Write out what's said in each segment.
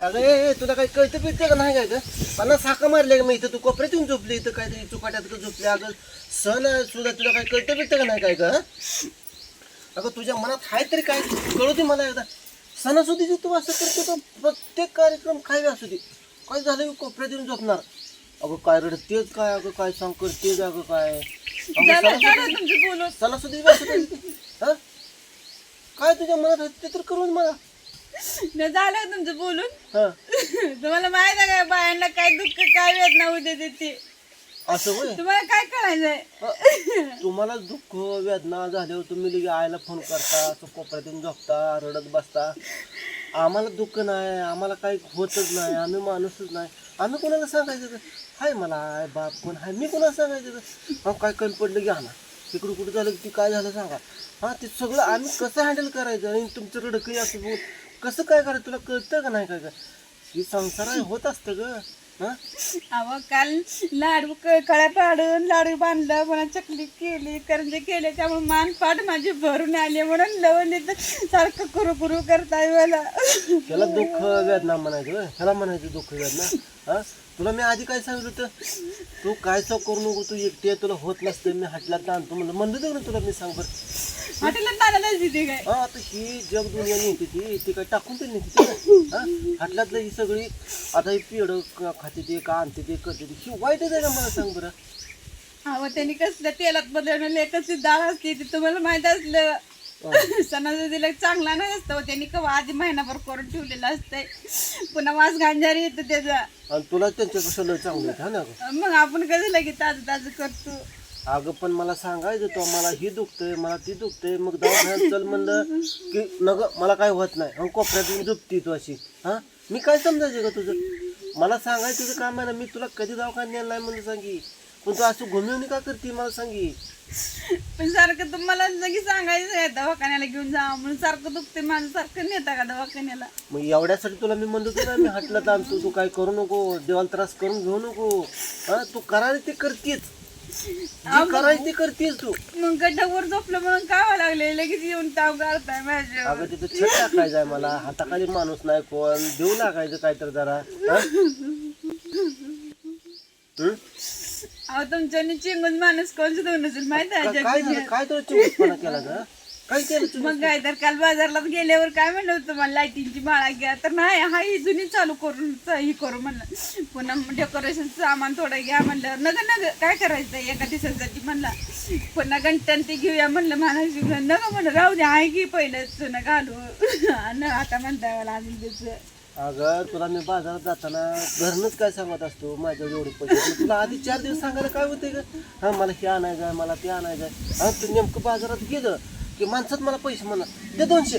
अगं ए तुला काही कळतं पिळतं का नाही काय ग? मला साका मारले का मी इथं. तू कोपऱ्यात येऊन झोपली इथं काहीतरी चुकाट्यात का झोपली. अगं सण आहे सुद्धा तुला काही कळतं पिळतं का नाही काय ग? अगं तुझ्या मनात आहे तरी काय? कळू दे मला एकदा. सणासुदीची तू असं करतो का प्रत्येक कार्यक्रम काय असू दे. काय झालं की कोपऱ्यात येऊन झोपणार? अगं काय रडत तेच काय? अगं काय सांग कर तेच अगं काय सणासुदी- सणासुदी काय हा? काय तुझ्या मनात आहे ते तर करून मला. न झालं तुमचं बोलून? हा. तुम्हाला माहीत आहे का बायांना काय दुःख काय वेदना होऊ देते ते? असं होय? तुम्हाला काय कळायचंय तुम्हाला दुःख वेदना झाल्यावर तुम्ही लगे आईला फोन करता असं कोपऱ्यात येऊन झोपता रडत बसता. आम्हाला दुःख नाही आम्हाला काही होतच नाही आम्ही माणूसच नाही. आम्ही कोणाला सांगायचं का? हाय मला आय बाप कोण हाय मी कोणाला सांगायचं का? हा काय कमी पडलं की आणा तिकडं कुठं झालं की ती काय झालं सांगा. हा ते सगळं आम्ही कसं हँडल करायचं? आणि तुमचं रडकली असं बघून कसं काय करायचं? तुला कळतं का नाही काय का ही संसार होत असतं ग. हा? अहो काल लाडू क- कळ्या पाडून लाडू बांधलं मला चकली केली करंजे केले त्यामुळे मान पाठ माझी भरून आली म्हणून लवण सारखं कुरू कुरू करताय मला. त्याला दुःख वेदना म्हणायचं होय. ह्याला म्हणायचं दुःख वेदना. हा? तुला मी आधी काय सांगितलं होतं? तू काय चौक करू नको तू एकटी आहे, तुला होत नसतं मी हाटल्यात आणतो म्हणलं. म्हणलं होतं ना तुला मी सांग बरं? हॉटेलात नानालाच दिली काय? हा आता ही जग दुनिया नेते ती ती काय टाकून तरी नेते ती ना? हा सगळी आता ही पेड खाते ते का आणते ते करते ते ही वाईटच आहे का मला सांग बरं. अहो त्यांनी कसल्या तेलात बदलवलं कसली डाळ असते ती तुम्हाला माहीत असलं. सणाचं दिलं चांगला नाही असतं त्यांनी कवा आधी महिनाभर करून ठेवलेलं असतंय. पुन्हा वास गांजारी येतं त्याचा. आणि तुला त्यांच्यापेक्षा लय चांगलं आहे हा ना? मग आपण कसं लगेच ताजं ताजं करतो? अगं पण मला सांगायचं तो मला ही दुखतंय मला ती दुखतंय. मग दवाखान्यात चल म्हणलं की नग मला काय होत नाही. मग कोपऱ्यात येऊन झोपती तू अशी. हा? मी काय समजायचं का तुझं? मला सांगायचं तुझं काम आहे ना मी तुला कधी दवाखान्यात नेलं नाही म्हणून सांगी. पण तू असं घुमवून का करते मला सांगी? पण सारखं तुम्हाला लगेच सांगायचं आहे दवाखान्याला घेऊन जा म्हणून सारखं दुखते माझं सारखं नेता का दवाखान्याला? मग एवढ्यासाठी तुला मी म्हणत ना मी हटलं आणतो तू काय करू नको देवाला त्रास करून घेऊ नको. हा? तू करायला ते करतेच. करायची करतेस तू. मग गड्ड्यावर झोपलं म्हणून कावा लागले लगेच येऊन ताव गाळताय माझ्या. अगं तिथं छत टाकायचं आहे मला. हाताखाली माणूस नाही कोण. देऊ लागायचं काय तर जरा. हा? हं? अहो तुमच्या चिंगून माणूस कोण सुद्धा नसेल माहीत आहे का- काय झालं काय तुला चिंगूसपणा केला का काय केलं तू मग काय तर काल बाजारला गेल्यावर काय म्हणलं होतं मला लाईटिंगची माळा घ्या. तर नाही हा ही जुनी चालू करून च- ही करू म्हणलं. पुन्हा डेकोरेशन सामान थोडं घ्या म्हणलं. नग नग काय करायचं एका दिवसासाठी म्हणला. पुन्हा घंटन ते घेऊया म्हणलं महाराज नग म्हणलं राहू दे आहे की पहिलं जुनं घालू. आणि आता म्हणताय मला अजून त्याचं. अगं तुला मी बाजारात जाताना घरनच काय सांगत असतो? माझ्या एवढे पैसे. मग तुला आधी चार दिवस सांगायला काय होते ग? हा मला हे आणायचं आहे मला ते आणायचं आहे हा तू नेमकं बाजारात गेलं. की माणसात मला पैसे म्हणा दे दोनशे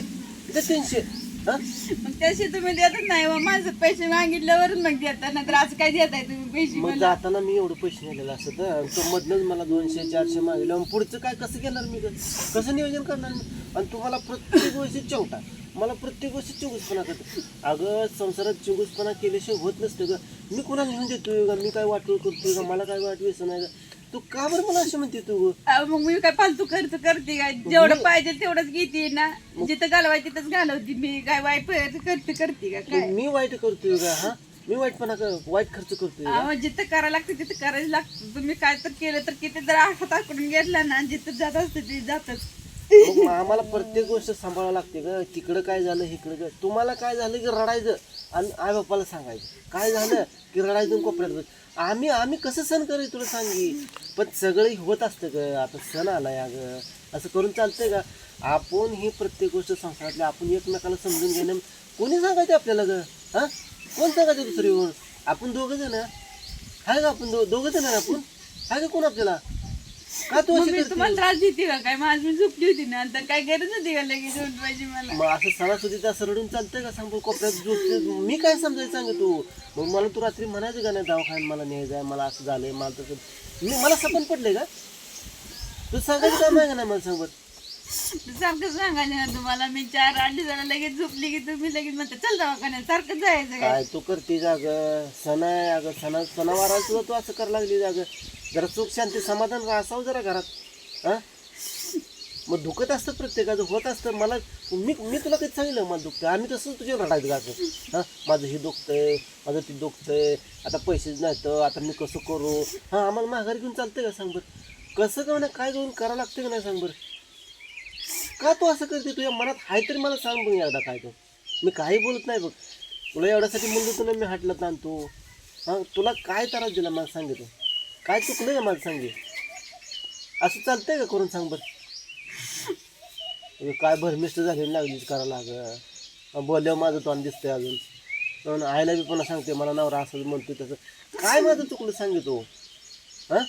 दे तीनशे हा? मग त्याशी तुम्ही देतच नाही मग माझं पैसे मागितल्यावर मग देता नाहीतर असं काय देताय तुम्ही पैसे मग मला? जाताना मी एवढं पैसे नेलेलं असत आणि तो मधनच मला दोनशे चारशे मागले मग पुढचं काय कसं घेणार मी? ग? कसं नियोजन करणार मी? आणि तुम्हाला प्रत्येक गोष्टी चिवटा. मला प्रत्येक गोष्टी चिंगूसपणा करतो. अगं संसारात चिंगूसपणा केल्याशिवाय होत नसतं ग. मी कोणाला लिहून देतोय का मी काय वाटोळ करतोय का मला काय वाट व्यसन आहे का तू का बरं मला अशी म्हणते तू? अहो, मग मी काय फालतू खर्च करते काय जेवढं पाहिजे तेवढंच घेते ना. जिथं घालवायचं तिथंच घालवते मी. काय वाईट खर्च करते का काय? मी वाईट करतोय का हा? मी वाईटपणा कर वाईट खर्च करतोय का? अहो, जिथं करायला लागतं तिथं करायला लागतं. तुम्ही काय तर केलं तर किती जर हाताकडून घेतला ना जिथं जात असतं ते जातच. मग आम्हाला प्रत्येक गोष्ट सांभाळावं लागते ग. तिकडं काय झालं इकडं काय तुम्हाला काय झालं की रडायचं. आणि आई बाप्पाला सांगायचं. काय झालं? की रडायचं कोपऱ्यात बस. आम्ही आम्ही कसं सण करेल तुला सांगी? पण सगळं होत असतं ग. आता सण आलाय अगं. असं करून चालतंय का? आपण ही प्रत्येक गोष्ट संसारातली आपण एकमेकाला समजून घेणं कोणी सांगायचं आपल्याला ग? हां? कोण सांगायचं दुसरी आपण दोघं जण. आहे का आपण दो दोघं जण आहे ना आपण? आहे का कोण आपल्याला? का तू मग अशी मी करते? तुम्हाला त्रास देते का? काय माझी मी झोपली होती ना. तर काय गरज होती का लगेच उठवायची मला? मग असं सणासुदीत असं रडून चालतंय का? सांग बरं, कोपऱ्यात झोपते मी काय समजायचं सांग तू? मग मला तू रात्री म्हणायचं का नाही दवाखान्यात मला न्यायचं आहे मला असं झालंय मला तसं मी मला सपन पडलंय का? तू सांगायचं काम आहे का नाही मला सांग बरं सारखं सांगायचं ना तुम्हाला मी चार आठ दिवसाला लगेच झोपली की तुम्ही लगेच म्हणता चल दवाखान्यात सारखं जायचं काय? काय तू करते जाग? सण आहे अगं सणा सणावाराला सुद्धा तू असं करायला लागली जाग. जरा सुख शांती समाधान असावं जरा घरात. हा? मग दुखत असतं प्रत्येकाचं होत असतं. मला मी मी तुला कधी सांगितलं मला दुखतं आम्ही तसंच तुझ्या रडायचं का असं हां? माझं हे दुखतंय माझं ते दुखतंय. आता पैसेच नाही तर आता मी कसं करू? हां आम्हाला माघारी घेऊन चालतंय का सांग बरं? कसं का म्हणा काय घेऊन करावं लागतं का नाही सांग बरं? का तू असं करते? तुझ्या मनात आहे तरी मला सांग बघ एकदा काय तो. मी काही बोलत नाही बघ. तुला एवढ्यासाठी म्हणलं तुला मी हाटलं आणतो. हां तुला काय त्रास दिला मला सांगितलं काय चुकलं का मला सांगे असं चालतंय का करून सांग बरं? काय भरमिष्ट झालेली लागली करायला लाग. बोलल्यावर माझं तोंड दिसतंय अजून. म्हणून आईला बी पण सांगते मला नवरा असं म्हणतो तसं. काय माझं चुकलं सांगितो हां?